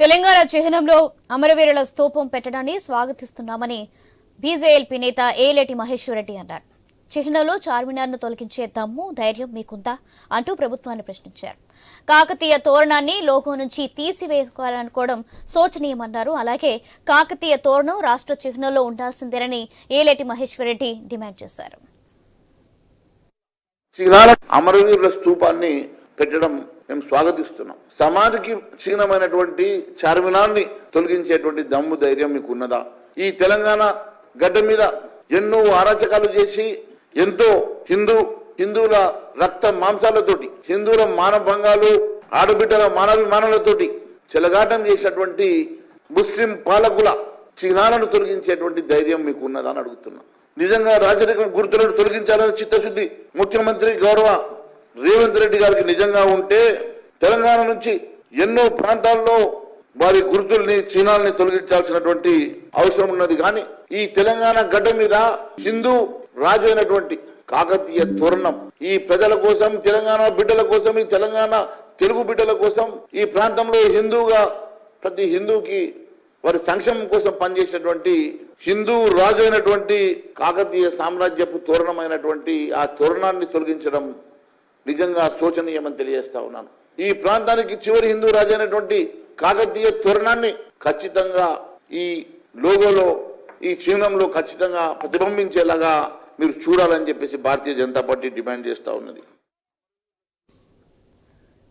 తెలంగాణ చిహ్నంలో అమరవీరుల స్తూపం పెట్టడాన్ని స్వాగతిస్తున్నామని బీజేఎల్పీ నేత ఏలేటి మహేశ్వరరెడ్డి అన్నారు. చిహ్నంలో చార్మినార్ను తొలగించే దమ్ము ధైర్యం మీకుందా అంటూ ప్రభుత్వాన్ని ప్రశ్నించారు. కాకతీయ తోరణాన్ని లోగో నుంచి తీసివేసుకోవాలనుకోవడం శోచనీయమన్నారు. అలాగే కాకతీయ తోరణం రాష్ట్ర చిహ్నంలో ఉండాల్సిందేనని ఏలేటి మహేశ్వరరెడ్డి డిమాండ్ చేశారు. అమరవీరుల స్తూపాన్ని పెట్టడం మేము స్వాగతిస్తున్నాం. సమాధికి క్షీణమైనటువంటి చార్మినాన్ని తొలగించేటువంటి దమ్ము ధైర్యం మీకు ఉన్నదా ఈ తెలంగాణ గడ్డ మీద ఎన్నో అరాచకాలు చేసి ఎంతో హిందూ హిందువుల రక్త మాంసాలతోటి హిందువుల మానభంగాలు ఆడబిడ్డల మానవిమానాలతోటి చెలగాటం చేసినటువంటి ముస్లిం పాలకుల చిహ్నాలను తొలగించేటువంటి ధైర్యం మీకు ఉన్నదా అని అడుగుతున్నా. నిజంగా రాజరిక గుర్తులను తొలగించాలని చిత్తశుద్ధి ముఖ్యమంత్రి గౌరవ రేవంత్ రెడ్డి గారికి నిజంగా ఉంటే తెలంగాణ నుంచి ఎన్నో ప్రాంతాల్లో వారి గుర్తుల్ని చిహ్నాలని తొలగించాల్సినటువంటి అవసరం ఉన్నది. కానీ ఈ తెలంగాణ గడ్డ మీద హిందూ రాజు అయినటువంటి కాకతీయ తోరణం ఈ ప్రజల కోసం తెలంగాణ బిడ్డల కోసం ఈ తెలంగాణ తెలుగు బిడ్డల కోసం ఈ ప్రాంతంలో హిందూగా ప్రతి హిందూకి వారి సంక్షేమం కోసం పనిచేసినటువంటి హిందూ రాజు అయినటువంటి కాకతీయ సామ్రాజ్యపు తోరణమైనటువంటి ఆ తోరణాన్ని తొలగించడం నిజంగా శోచనీయమని తెలియజేస్తా ఉన్నాను. ఈ ప్రాంతానికి చివరి హిందూ రాజైనటువంటి కాకతీయ తోరణాన్ని ఖచ్చితంగా ఈ లోగోలో ఈ చిహ్నంలో ఖచ్చితంగా ప్రతిబింబించేలాగా మీరు చూడాలని చెప్పేసి భారతీయ జనతా పార్టీ డిమాండ్ చేస్తా ఉన్నది.